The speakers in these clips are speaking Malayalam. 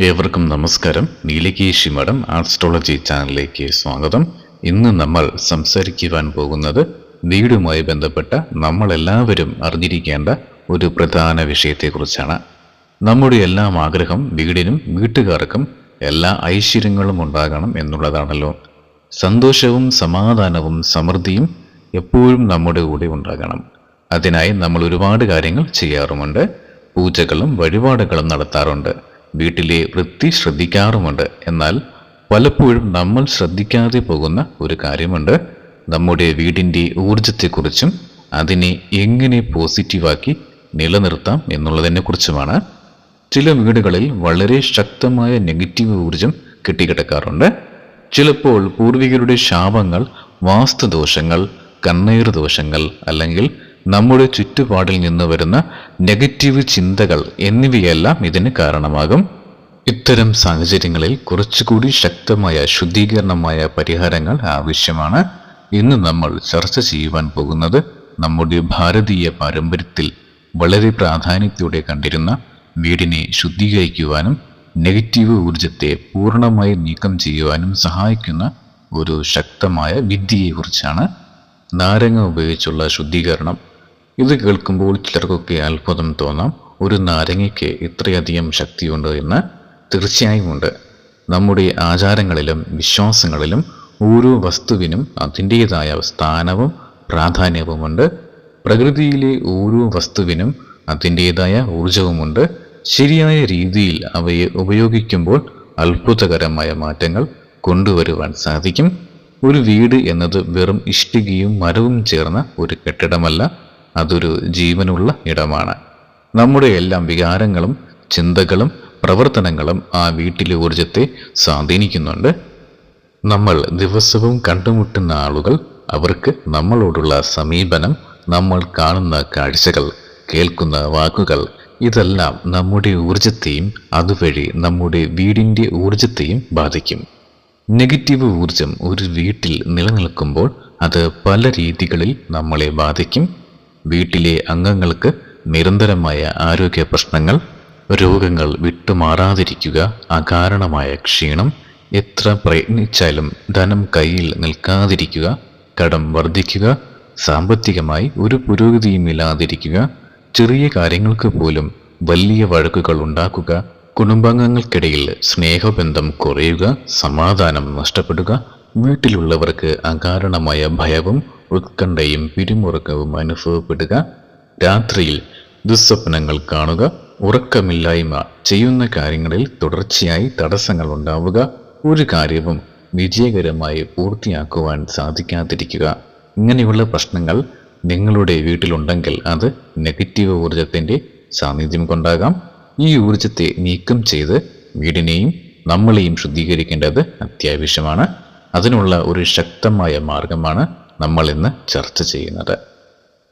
ഏവർക്കും നമസ്കാരം. നീലകേശി മഠം ആസ്ട്രോളജി ചാനലിലേക്ക് സ്വാഗതം. ഇന്ന് നമ്മൾ സംസാരിക്കുവാൻ പോകുന്നത് വീടുമായി ബന്ധപ്പെട്ട നമ്മളെല്ലാവരും അറിഞ്ഞിരിക്കേണ്ട ഒരു പ്രധാന വിഷയത്തെക്കുറിച്ചാണ്. നമ്മുടെ എല്ലാം ആഗ്രഹം വീടിനും വീട്ടുകാർക്കും എല്ലാ ഐശ്വര്യങ്ങളും ഉണ്ടാകണം എന്നുള്ളതാണല്ലോ. സന്തോഷവും സമാധാനവും സമൃദ്ധിയും എപ്പോഴും നമ്മുടെ കൂടെ ഉണ്ടാകണം. അതിനായി നമ്മൾ ഒരുപാട് കാര്യങ്ങൾ ചെയ്യാറുമുണ്ട്. പൂജകളും വഴിപാടുകളും നടത്താറുണ്ട്. വീട്ടിലെ വൃത്തി ശ്രദ്ധിക്കാറുമുണ്ട്. എന്നാൽ പലപ്പോഴും നമ്മൾ ശ്രദ്ധിക്കാതെ പോകുന്ന ഒരു കാര്യമുണ്ട്. നമ്മുടെ വീടിന്റെ ഊർജത്തെക്കുറിച്ചും അതിനെ എങ്ങനെ പോസിറ്റീവാക്കി നിലനിർത്താം എന്നുള്ളതിനെ എന്നുള്ളതിനെക്കുറിച്ചുമാണ്. ചില വീടുകളിൽ വളരെ ശക്തമായ നെഗറ്റീവ് ഊർജം കെട്ടിക്കിടക്കാറുണ്ട്. ചിലപ്പോൾ പൂർവികരുടെ ശാപങ്ങൾ വാസ്തുദോഷങ്ങൾ കണ്ണീർ ദോഷങ്ങൾ അല്ലെങ്കിൽ നമ്മുടെ ചുറ്റുപാടിൽ നിന്ന് വരുന്ന നെഗറ്റീവ് ചിന്തകൾ എന്നിവയെല്ലാം ഇതിന് കാരണമാകും. ഇത്തരം സാഹചര്യങ്ങളിൽ കുറച്ചുകൂടി ശക്തമായ ശുദ്ധീകരണമായ പരിഹാരങ്ങൾ ആവശ്യമാണ്. ഇന്ന് നമ്മൾ ചർച്ച ചെയ്യുവാൻ പോകുന്നത് നമ്മുടെ ഭാരതീയ പാരമ്പര്യത്തിൽ വളരെ പ്രാധാന്യത്തോടെ കണ്ടിരുന്ന വീടിനെ ശുദ്ധീകരിക്കുവാനും നെഗറ്റീവ് ഊർജത്തെ പൂർണമായി നീക്കം ചെയ്യുവാനും സഹായിക്കുന്ന ഒരു ശക്തമായ വിദ്യയെക്കുറിച്ചാണ്. നാരങ്ങ ഉപയോഗിച്ചുള്ള ശുദ്ധീകരണം ഇത് കേൾക്കുമ്പോൾ ചിലർക്കൊക്കെ അത്ഭുതം തോന്നാം. ഒരു നാരങ്ങയ്ക്ക് ഇത്രയധികം ശക്തിയുണ്ട് എന്ന് തീർച്ചയായും ഉണ്ട് നമ്മുടെ ആചാരങ്ങളിലും വിശ്വാസങ്ങളിലും ഓരോ വസ്തുവിനും അതിന്റേതായ സ്ഥാനവും പ്രാധാന്യവുമുണ്ട്. പ്രകൃതിയിലെ ഓരോ വസ്തുവിനും അതിന്റേതായ ഊർജവുമുണ്ട് ശരിയായ രീതിയിൽ അവയെ ഉപയോഗിക്കുമ്പോൾ അത്ഭുതകരമായ മാറ്റങ്ങൾ കൊണ്ടുവരുവാൻ സാധിക്കും. ഒരു വീട് എന്നത് വെറും ഇഷ്ടികയും മരവും ചേർന്ന ഒരു കെട്ടിടമല്ല. അതൊരു ജീവനുള്ള ഇടമാണ്. നമ്മുടെ എല്ലാം വികാരങ്ങളും ചിന്തകളും പ്രവർത്തനങ്ങളും ആ വീട്ടിലെ ഊർജത്തെ സ്വാധീനിക്കുന്നുണ്ട്. നമ്മൾ ദിവസവും കണ്ടുമുട്ടുന്ന ആളുകൾ അവർക്ക് നമ്മളോടുള്ള സമീപനം നമ്മൾ കാണുന്ന കാഴ്ചകൾ കേൾക്കുന്ന വാക്കുകൾ ഇതെല്ലാം നമ്മുടെ ഊർജത്തെയും അതുവഴി നമ്മുടെ വീടിന്റെ ഊർജത്തെയും ബാധിക്കും. നെഗറ്റീവ് ഊർജം ഒരു വീട്ടിൽ നിലനിൽക്കുമ്പോൾ അത് പല രീതികളിൽ നമ്മളെ ബാധിക്കും. വീട്ടിലെ അംഗങ്ങൾക്ക് നിരന്തരമായ ആരോഗ്യ പ്രശ്നങ്ങൾ രോഗങ്ങൾ വിട്ടുമാറാതിരിക്കുക അകാരണമായ ക്ഷീണം എത്ര പ്രയത്നിച്ചാലും ധനം കയ്യിൽ നിൽക്കാതിരിക്കുക കടം വർദ്ധിക്കുക സാമ്പത്തികമായി ഒരു പുരോഗതിയും ഇല്ലാതിരിക്കുക ചെറിയ കാര്യങ്ങൾക്ക് പോലും വലിയ വഴക്കുകൾ ഉണ്ടാക്കുക കുടുംബാംഗങ്ങൾക്കിടയിൽ സ്നേഹബന്ധം കുറയുക സമാധാനം നഷ്ടപ്പെടുക വീട്ടിലുള്ളവർക്ക് അകാരണമായ ഭയവും ഉത്കണ്ഠയും പിരിമുറുക്കവും അനുഭവപ്പെടുക. രാത്രിയിൽ ദുസ്വപ്നങ്ങൾ കാണുക. ഉറക്കമില്ലായ്മ ചെയ്യുന്ന കാര്യങ്ങളിൽ തുടർച്ചയായി തടസ്സങ്ങൾ ഉണ്ടാവുക. ഒരു കാര്യവും വിജയകരമായി പൂർത്തിയാക്കുവാൻ സാധിക്കാതിരിക്കുക. ഇങ്ങനെയുള്ള പ്രശ്നങ്ങൾ നിങ്ങളുടെ വീട്ടിലുണ്ടെങ്കിൽ അത് നെഗറ്റീവ് ഊർജത്തിന്റെ സാന്നിധ്യം കൊണ്ടാകാം. ഈ ഊർജത്തെ നീക്കം ചെയ്ത് വീടിനെയും നമ്മളെയും ശുദ്ധീകരിക്കേണ്ടത് അത്യാവശ്യമാണ്. അതിനുള്ള ഒരു ശക്തമായ മാർഗമാണ് നമ്മൾ ഇന്ന് ചർച്ച ചെയ്യുന്നത്.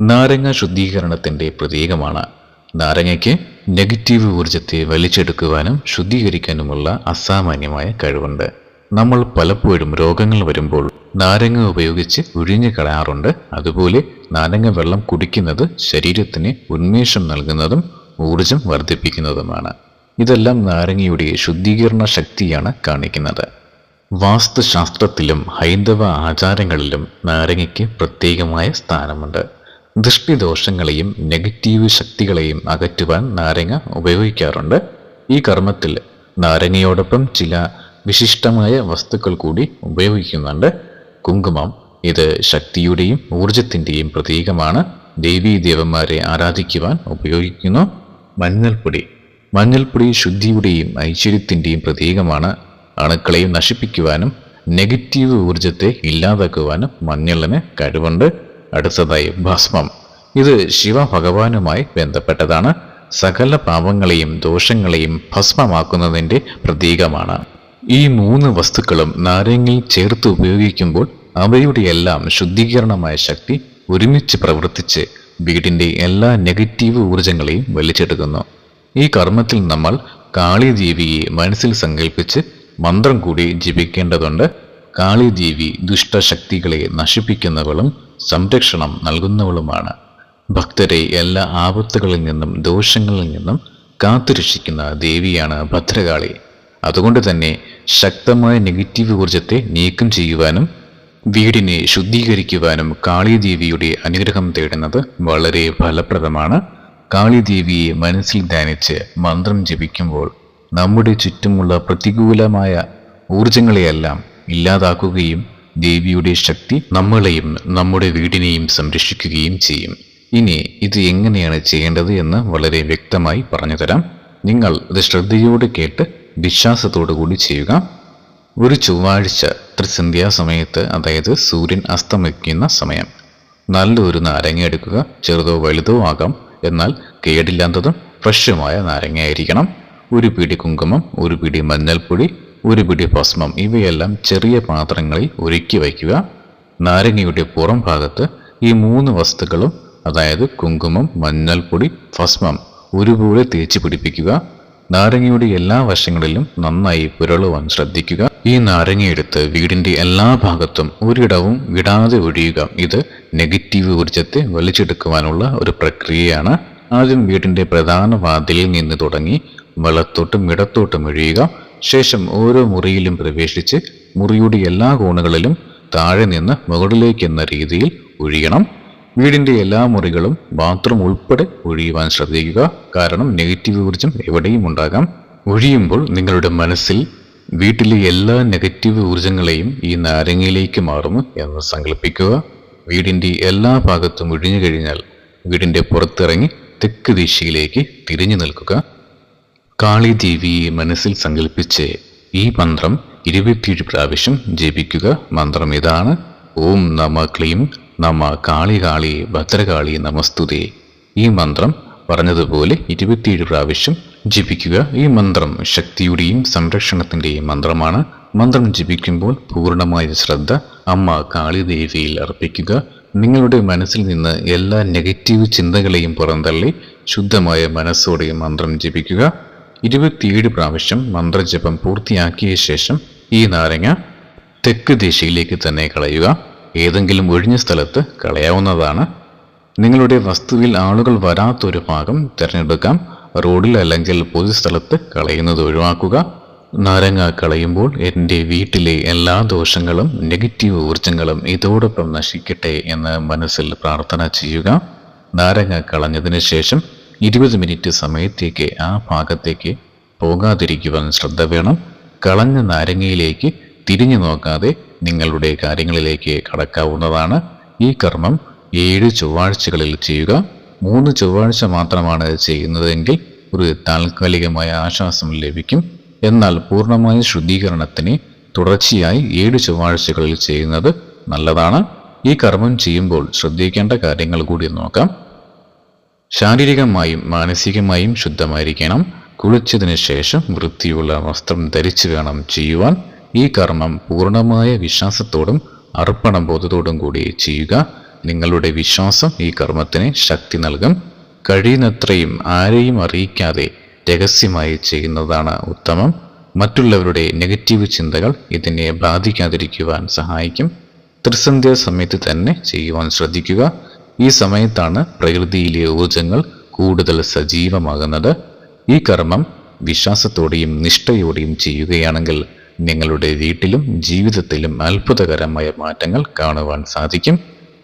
നാരങ്ങ ശുദ്ധീകരണത്തിന്റെ പ്രതീകമാണ്. നാരങ്ങയ്ക്ക് നെഗറ്റീവ് ഊർജത്തെ വലിച്ചെടുക്കുവാനും ശുദ്ധീകരിക്കാനുമുള്ള അസാമാന്യമായ കഴിവുണ്ട്. നമ്മൾ പലപ്പോഴും രോഗങ്ങൾ വരുമ്പോൾ നാരങ്ങ ഉപയോഗിച്ച് ഒഴിഞ്ഞു കളയാറുണ്ട്. അതുപോലെ നാരങ്ങ വെള്ളം കുടിക്കുന്നത് ശരീരത്തിന് ഉന്മേഷം നൽകുന്നതും ഊർജം വർദ്ധിപ്പിക്കുന്നതുമാണ്. ഇതെല്ലാം നാരങ്ങയുടെ ശുദ്ധീകരണ ശക്തിയാണ് കാണിക്കുന്നത്. വാസ്തുശാസ്ത്രത്തിലും ഹൈന്ദവ ആചാരങ്ങളിലും നാരങ്ങയ്ക്ക് പ്രത്യേകമായ സ്ഥാനമുണ്ട്. ദൃഷ്ടിദോഷങ്ങളെയും നെഗറ്റീവ് ശക്തികളെയും അകറ്റുവാൻ നാരങ്ങ ഉപയോഗിക്കാറുണ്ട്. ഈ കർമ്മത്തിൽ നാരങ്ങയോടൊപ്പം ചില വിശിഷ്ടമായ വസ്തുക്കൾ കൂടി ഉപയോഗിക്കുന്നുണ്ട്. കുങ്കുമം ഇത് ശക്തിയുടെയും ഊർജത്തിന്റെയും പ്രതീകമാണ്. ദേവീ ദേവന്മാരെ ആരാധിക്കുവാൻ ഉപയോഗിക്കുന്നു. മഞ്ഞൾപ്പൊടി മഞ്ഞൾപ്പൊടി ശുദ്ധിയുടെയും ഐശ്വര്യത്തിന്റെയും പ്രതീകമാണ്. അണുക്കളെയും നശിപ്പിക്കുവാനും നെഗറ്റീവ് ഊർജത്തെ ഇല്ലാതാക്കുവാനും മഞ്ഞളിന് കഴിവുണ്ട്. അടുത്തതായി ഭസ്മം. ഇത് ശിവ ഭഗവാനുമായി ബന്ധപ്പെട്ടതാണ്. സകല പാപങ്ങളെയും ദോഷങ്ങളെയും ഭസ്മമാക്കുന്നതിന്റെ പ്രതീകമാണ്. ഈ മൂന്ന് വസ്തുക്കളും നാരങ്ങിൽ ചേർത്ത് ഉപയോഗിക്കുമ്പോൾ അവയുടെ എല്ലാം ശുദ്ധീകരണമായ ശക്തി ഒരുമിച്ച് പ്രവർത്തിച്ച് വീടിന്റെ എല്ലാ നെഗറ്റീവ് ഊർജങ്ങളെയും വലിച്ചെടുക്കുന്നു. ഈ കർമ്മത്തിൽ നമ്മൾ കാളിദേവിയെ മനസ്സിൽ സങ്കല്പിച്ച് മന്ത്രം കൂടി ജപിക്കേണ്ടതുണ്ട്. കാളിദേവി ദുഷ്ടശക്തികളെ നശിപ്പിക്കുന്നവളും സംരക്ഷണം നൽകുന്നവളുമാണ്. ഭക്തരെ എല്ലാ ആപത്തുകളിൽ നിന്നും ദോഷങ്ങളിൽ നിന്നും കാത്തുരക്ഷിക്കുന്ന ദേവിയാണ് ഭദ്രകാളി. അതുകൊണ്ട് തന്നെ ശക്തമായ നെഗറ്റീവ് ഊർജത്തെ നീക്കം ചെയ്യുവാനും വീടിനെ ശുദ്ധീകരിക്കുവാനും കാളിദേവിയുടെ അനുഗ്രഹം തേടുന്നത് വളരെ ഫലപ്രദമാണ്. കാളിദേവിയെ മനസ്സിൽ ധ്യാനിച്ച് മന്ത്രം ജപിക്കുമ്പോൾ നമ്മുടെ ചുറ്റുമുള്ള പ്രതികൂലമായ ഊർജങ്ങളെയെല്ലാം ഇല്ലാതാക്കുകയും ദേവിയുടെ ശക്തി നമ്മളെയും നമ്മുടെ വീടിനെയും സംരക്ഷിക്കുകയും ചെയ്യും. ഇനി ഇത് എങ്ങനെയാണ് ചെയ്യേണ്ടത് എന്ന് വളരെ വ്യക്തമായി പറഞ്ഞു തരാം നിങ്ങൾ ഇത് ശ്രദ്ധയോടെ കേട്ട് വിശ്വാസത്തോടു കൂടി ചെയ്യുക. ഒരു ചൊവ്വാഴ്ച ത്രിസന്ധ്യാ സമയത്ത് അതായത് സൂര്യൻ അസ്തമിക്കുന്ന സമയം. നല്ലൊരു നാരങ്ങ എടുക്കുക. ചെറുതോ വലുതോ ആകാം. എന്നാൽ കേടില്ലാത്തതും ഫ്രഷുമായ നാരങ്ങയായിരിക്കണം. ഒരു പിടി കുങ്കുമം ഒരു പിടി മഞ്ഞൾപ്പൊടി ഒരു പിടി ഭസ്മം. ഇവയെല്ലാം ചെറിയ പാത്രങ്ങളിൽ ഒരുക്കി വയ്ക്കുക. നാരങ്ങയുടെ പുറം ഭാഗത്ത് ഈ മൂന്ന് വസ്തുക്കളും അതായത് കുങ്കുമം മഞ്ഞൾപ്പൊടി ഭസ്മം ഒരുപോലെ തേച്ച് പിടിപ്പിക്കുക. നാരങ്ങയുടെ എല്ലാ വശങ്ങളിലും നന്നായി പുരളുവാൻ ശ്രദ്ധിക്കുക. ഈ നാരങ്ങയെടുത്ത് വീടിന്റെ എല്ലാ ഭാഗത്തും ഒരിടവും വിടാതെ ഒഴിയുക. ഇത് നെഗറ്റീവ് ഊർജത്തെ വലിച്ചെടുക്കുവാനുള്ള ഒരു പ്രക്രിയയാണ്. ആദ്യം വീടിന്റെ പ്രധാന വാതിലിൽ നിന്ന് തുടങ്ങി വലത്തോട്ടും ഇടത്തോട്ടും ഒഴിയുക. ശേഷം ഓരോ മുറിയിലും പ്രവേശിച്ച് മുറിയുടെ എല്ലാ കോണുകളിലും താഴെ നിന്ന് മുകളിലേക്ക് എന്ന രീതിയിൽ ഒഴിയണം. വീടിന്റെ എല്ലാ മുറികളും ബാത്റൂം ഉൾപ്പെടെ ഒഴിയുവാൻ ശ്രദ്ധിക്കുക. കാരണം നെഗറ്റീവ് ഊർജം എവിടെയും ഉണ്ടാകാം. ഒഴിയുമ്പോൾ നിങ്ങളുടെ മനസ്സിൽ വീട്ടിലെ എല്ലാ നെഗറ്റീവ് ഊർജങ്ങളെയും ഈ നാരങ്ങയിലേക്ക് മാറുന്നു എന്ന് സങ്കല്പിക്കുക. വീടിന്റെ എല്ലാ ഭാഗത്തും ഒഴിഞ്ഞു കഴിഞ്ഞാൽ വീടിന്റെ പുറത്തിറങ്ങി തെക്ക് ദിശയിലേക്ക് തിരിഞ്ഞു നിൽക്കുക. കാളിദേവിയെ മനസ്സിൽ സങ്കല്പിച്ച് ഈ മന്ത്രം ഇരുപത്തിയേഴ് പ്രാവശ്യം ജപിക്കുക. മന്ത്രം ഇതാണ്. ഓം നമ ക്ലീം നമ കാളി കാളി ഭദ്രകാളി നമസ്തുതേ. ഈ മന്ത്രം പറഞ്ഞതുപോലെ ഇരുപത്തിയേഴ് പ്രാവശ്യം ജപിക്കുക. ഈ മന്ത്രം ശക്തിയുടെയും സംരക്ഷണത്തിന്റെയും മന്ത്രമാണ്. മന്ത്രം ജപിക്കുമ്പോൾ പൂർണമായ ശ്രദ്ധ അമ്മ കാളിദേവിയിൽ അർപ്പിക്കുക. നിങ്ങളുടെ മനസ്സിൽ നിന്ന് എല്ലാ നെഗറ്റീവ് ചിന്തകളെയും പുറന്തള്ളി ശുദ്ധമായ മനസ്സോടെ മന്ത്രം ജപിക്കുക. ഇരുപത്തിയേഴ് പ്രാവശ്യം മന്ത്രജപം പൂർത്തിയാക്കിയ ശേഷം ഈ നാരങ്ങ തെക്ക് ദിശയിലേക്ക് തന്നെ കളയുക. ഏതെങ്കിലും ഒഴിഞ്ഞ സ്ഥലത്ത് കളയാവുന്നതാണ്. നിങ്ങളുടെ വസ്തുവിൽ ആളുകൾ വരാത്തൊരു ഭാഗം തിരഞ്ഞെടുക്കാം. റോഡിൽ അല്ലെങ്കിൽ പൊതുസ്ഥലത്ത് കളയുന്നത് ഒഴിവാക്കുക. നാരങ്ങ കളയുമ്പോൾ എന്റെ വീട്ടിലെ എല്ലാ ദോഷങ്ങളും നെഗറ്റീവ് ഊർജങ്ങളും ഇതോടൊപ്പം നശിക്കട്ടെ എന്ന് മനസ്സിൽ പ്രാർത്ഥന ചെയ്യുക. നാരങ്ങ കളഞ്ഞതിന് ശേഷം ഇരുപത് മിനിറ്റ് സമയത്തേക്ക് ആ ഭാഗത്തേക്ക് പോകാതിരിക്കുവാൻ ശ്രദ്ധ വേണം. കളഞ്ഞ നാരങ്ങയിലേക്ക് തിരിഞ്ഞു നോക്കാതെ നിങ്ങളുടെ കാര്യങ്ങളിലേക്ക് കടക്കാവുന്നതാണ്. ഈ കർമ്മം ഏഴ് ചൊവ്വാഴ്ചകളിൽ ചെയ്യുക. മൂന്ന് ചൊവ്വാഴ്ച മാത്രമാണ് ചെയ്യുന്നതെങ്കിൽ ഒരു താൽക്കാലികമായ ആശ്വാസം ലഭിക്കും. എന്നാൽ പൂർണമായ ശുദ്ധീകരണത്തിന് തുടർച്ചയായി ഏഴ് ചൊവ്വാഴ്ചകളിൽ ചെയ്യുന്നത് നല്ലതാണ്. ഈ കർമ്മം ചെയ്യുമ്പോൾ ശ്രദ്ധിക്കേണ്ട കാര്യങ്ങൾ കൂടി നോക്കാം. ശാരീരികമായും മാനസികമായും ശുദ്ധമായിരിക്കണം. കുളിച്ചതിന് ശേഷം വൃത്തിയുള്ള വസ്ത്രം ധരിച്ചു വേണം ചെയ്യുവാൻ. ഈ കർമ്മം പൂർണമായ വിശ്വാസത്തോടും അർപ്പണബോധത്തോടും കൂടി ചെയ്യുക. നിങ്ങളുടെ വിശ്വാസം ഈ കർമ്മത്തിന് ശക്തി നൽകും. കഴിയുന്നത്രയും ആരെയും അറിയിക്കാതെ രഹസ്യമായി ചെയ്യുന്നതാണ് ഉത്തമം. മറ്റുള്ളവരുടെ നെഗറ്റീവ് ചിന്തകൾ ഇതിനെ ബാധിക്കാതിരിക്കുവാൻ സഹായിക്കും. ത്രിസന്ധ്യ സമയത്ത് തന്നെ ചെയ്യുവാൻ ശ്രദ്ധിക്കുക. ഈ സമയത്താണ് പ്രകൃതിയിലെ ഊർജങ്ങൾ കൂടുതൽ സജീവമാകുന്നത്. ഈ കർമ്മം വിശ്വാസത്തോടെയും നിഷ്ഠയോടെയും ചെയ്യുകയാണെങ്കിൽ നിങ്ങളുടെ വീട്ടിലും ജീവിതത്തിലും അത്ഭുതകരമായ മാറ്റങ്ങൾ കാണുവാൻ സാധിക്കും.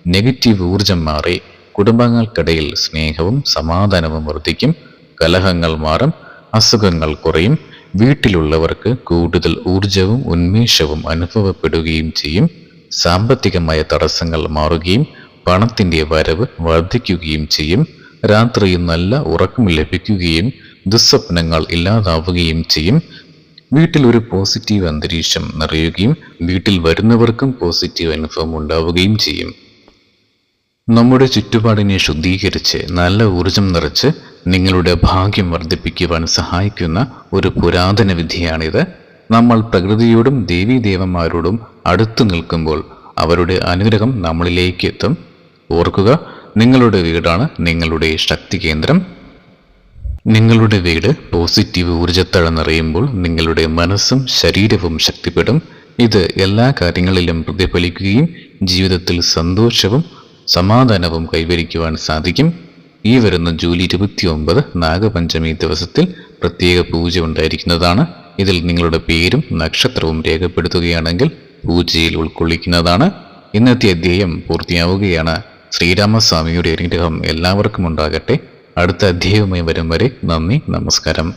നെഗറ്റീവ് ഊർജം മാറി കുടുംബങ്ങൾക്കിടയിൽ സ്നേഹവും സമാധാനവും വർദ്ധിക്കും. കലഹങ്ങൾ മാറും അസുഖങ്ങൾ കുറയും. വീട്ടിലുള്ളവർക്ക് കൂടുതൽ ഊർജവും ഉന്മേഷവും അനുഭവപ്പെടുകയും ചെയ്യും. സാമ്പത്തികമായ തടസ്സങ്ങൾ മാറുകയും പണത്തിന്റെ വരവ് വർദ്ധിക്കുകയും ചെയ്യും. രാത്രി നല്ല ഉറക്കം ലഭിക്കുകയും ദുസ്വപ്നങ്ങൾ ഇല്ലാതാവുകയും ചെയ്യും. വീട്ടിൽ ഒരു പോസിറ്റീവ് അന്തരീക്ഷം നിറയുകയും വീട്ടിൽ വരുന്നവർക്കും പോസിറ്റീവ് അനുഭവം ഉണ്ടാവുകയും ചെയ്യും. നമ്മുടെ ചുറ്റുപാടിനെ ശുദ്ധീകരിച്ച് നല്ല ഊർജം നിറച്ച് നിങ്ങളുടെ ഭാഗ്യം വർദ്ധിപ്പിക്കുവാൻ സഹായിക്കുന്ന ഒരു പുരാതന വിധിയാണിത്. നമ്മൾ പ്രകൃതിയോടും ദേവീദേവന്മാരോടും അടുത്തു നിൽക്കുമ്പോൾ അവരുടെ അനുഗ്രഹം നമ്മളിലേക്ക് എത്തും. ഓർക്കുക നിങ്ങളുടെ വീടാണ് നിങ്ങളുടെ ശക്തി കേന്ദ്രം. നിങ്ങളുടെ വീട് പോസിറ്റീവ് ഊർജത്താൽ നിറയുമ്പോൾ നിങ്ങളുടെ മനസ്സും ശരീരവും ശക്തിപ്പെടും. ഇത് എല്ലാ കാര്യങ്ങളിലും പ്രതിഫലിക്കുകയും ജീവിതത്തിൽ സന്തോഷവും സമാധാനവും കൈവരിക്കുവാൻ സാധിക്കും. ഈ വരുന്ന ജൂലൈ ഇരുപത്തി ഒമ്പത് നാഗപഞ്ചമി ദിവസത്തിൽ പ്രത്യേക പൂജ ഉണ്ടായിരിക്കുന്നതാണ്. ഇതിൽ നിങ്ങളുടെ പേരും നക്ഷത്രവും രേഖപ്പെടുത്തുകയാണെങ്കിൽ പൂജയിൽ ഉൾക്കൊള്ളിക്കുന്നതാണ്. ഇന്നത്തെ അധ്യായം പൂർത്തിയാവുകയാണ്. ശ്രീരാമസ്വാമിയുടെ അനുഗ്രഹം എല്ലാവർക്കും ഉണ്ടാകട്ടെ. അടുത്ത അധ്യായവുമായി വരും വരെ നന്ദി നമസ്കാരം.